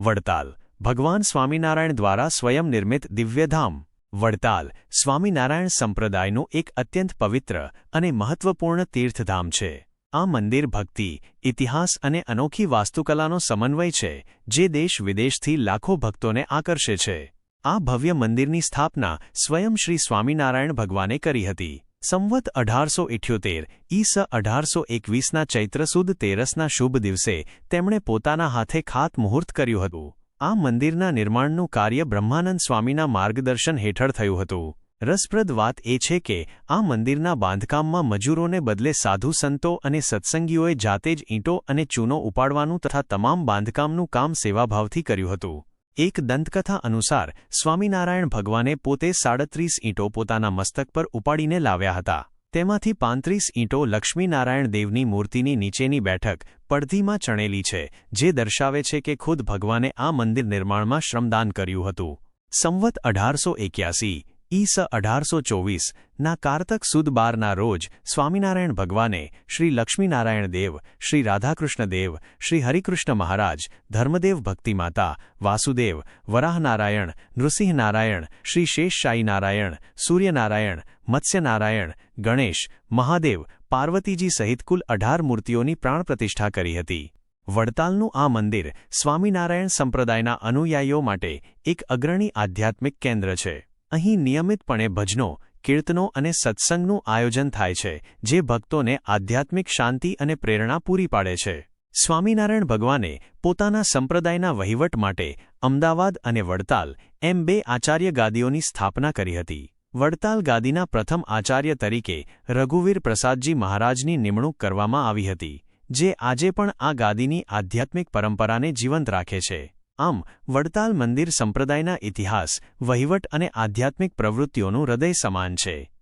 વડતાલ. ભગવાન સ્વામિનારાયણ દ્વારા સ્વયં નિર્મિત દિવ્યધામ, વડતાલ, સ્વામિનારાયણ સંપ્રદાયનું એક અત્યંત પવિત્ર અને મહત્વપૂર્ણ તીર્થધામ છે. આ મંદિર ભક્તિ, ઇતિહાસ અને અનોખી વાસ્તુકલાનો સમન્વય છે, જે દેશ વિદેશથી લાખો ભક્તોને આકર્ષે છે. આ ભવ્ય મંદિરની સ્થાપના સ્વયં શ્રી સ્વામિનારાયણ ભગવાને કરી હતી. સંવત અઢારસો ઇઠ્યોતેર ઈસ અઢારસો એકવીસના ચૈત્ર સુદ તેરસના શુભ દિવસે તેમણે પોતાના હાથે ખાત મુહૂર્ત કર્યું હતું. આ મંદિરના નિર્માણનું કાર્ય બ્રહ્માનંદ સ્વામીના માર્ગદર્શન હેઠળ થયું હતું. રસપ્રદ વાત એ છે કે, આ મંદિરના બાંધકામમાં મજૂરોને બદલે સાધુ સંતો અને સત્સંગીઓએ જાતે જ ઈંટો અને ચૂનો ઉપાડવાનું તથા તમામ બાંધકામનું કામ સેવાભાવથી કર્યું હતું. એક દંતકથા અનુસાર, સ્વામિનારાયણ ભગવાને પોતે સાડત્રીસ ઈંટો પોતાના મસ્તક પર ઉપાડીને લાવ્યા હતા. તેમાંથી પાંત્રીસ ઈંટો લક્ષ્મીનારાયણ દેવની મૂર્તિની નીચેની બેઠક, પડધીમાં ચણેલી છે, જે દર્શાવે છે કે ખુદ ભગવાને આ મંદિર નિર્માણમાં શ્રમદાન કર્યું હતું. સંવત અઢારસો એક્યાસી ઈસ અઢારસો ચોવીસના કારતક સુદ બારના રોજ સ્વામિનારાયણ ભગવાને શ્રી લક્ષ્મીનારાયણ દેવ, શ્રી રાધાકૃષ્ણ દેવ, શ્રી હરિકૃષ્ણ મહારાજ, ધર્મદેવ ભક્તિમાતા વાસુદેવ, વરાહનારાયણ, નૃસિંહનારાયણ, શ્રી શેષશાહી નારાયણ સૂર્યનારાયણ, મત્સ્યનારાયણ, ગણેશ, મહાદેવ, પાર્વતીજી સહિત કુલ અઢાર મૂર્તિઓની પ્રાણ પ્રતિષ્ઠા કરી હતી. વડતાલનું આ મંદિર સ્વામિનારાયણ સંપ્રદાયના અનુયાયીઓ માટે એક અગ્રણી આધ્યાત્મિક કેન્દ્ર છે. અહીં નિયમિતપણે ભજનો, કીર્તનો અને સત્સંગનું આયોજન થાય છે, જે ભક્તોને આધ્યાત્મિક શાંતિ અને પ્રેરણા પૂરી પાડે છે. સ્વામિનારાયણ ભગવાને પોતાના સંપ્રદાયના વહીવટ માટે અમદાવાદ અને વડતાલ એમ બે આચાર્ય ગાદીઓની સ્થાપના કરી હતી. વડતાલ ગાદીના પ્રથમ આચાર્ય તરીકે રઘુવીર પ્રસાદજી મહારાજની નિમણૂક કરવામાં આવી હતી, જે આજે પણ આ ગાદીની આધ્યાત્મિક પરંપરાને જીવંત રાખે છે. આમ વડતાલ મંદિર સંપ્રદાયના ઇતિહાસ વહીવટ અને આધ્યાત્મિક પ્રવૃત્તિઓનું હૃદય સમાન છે.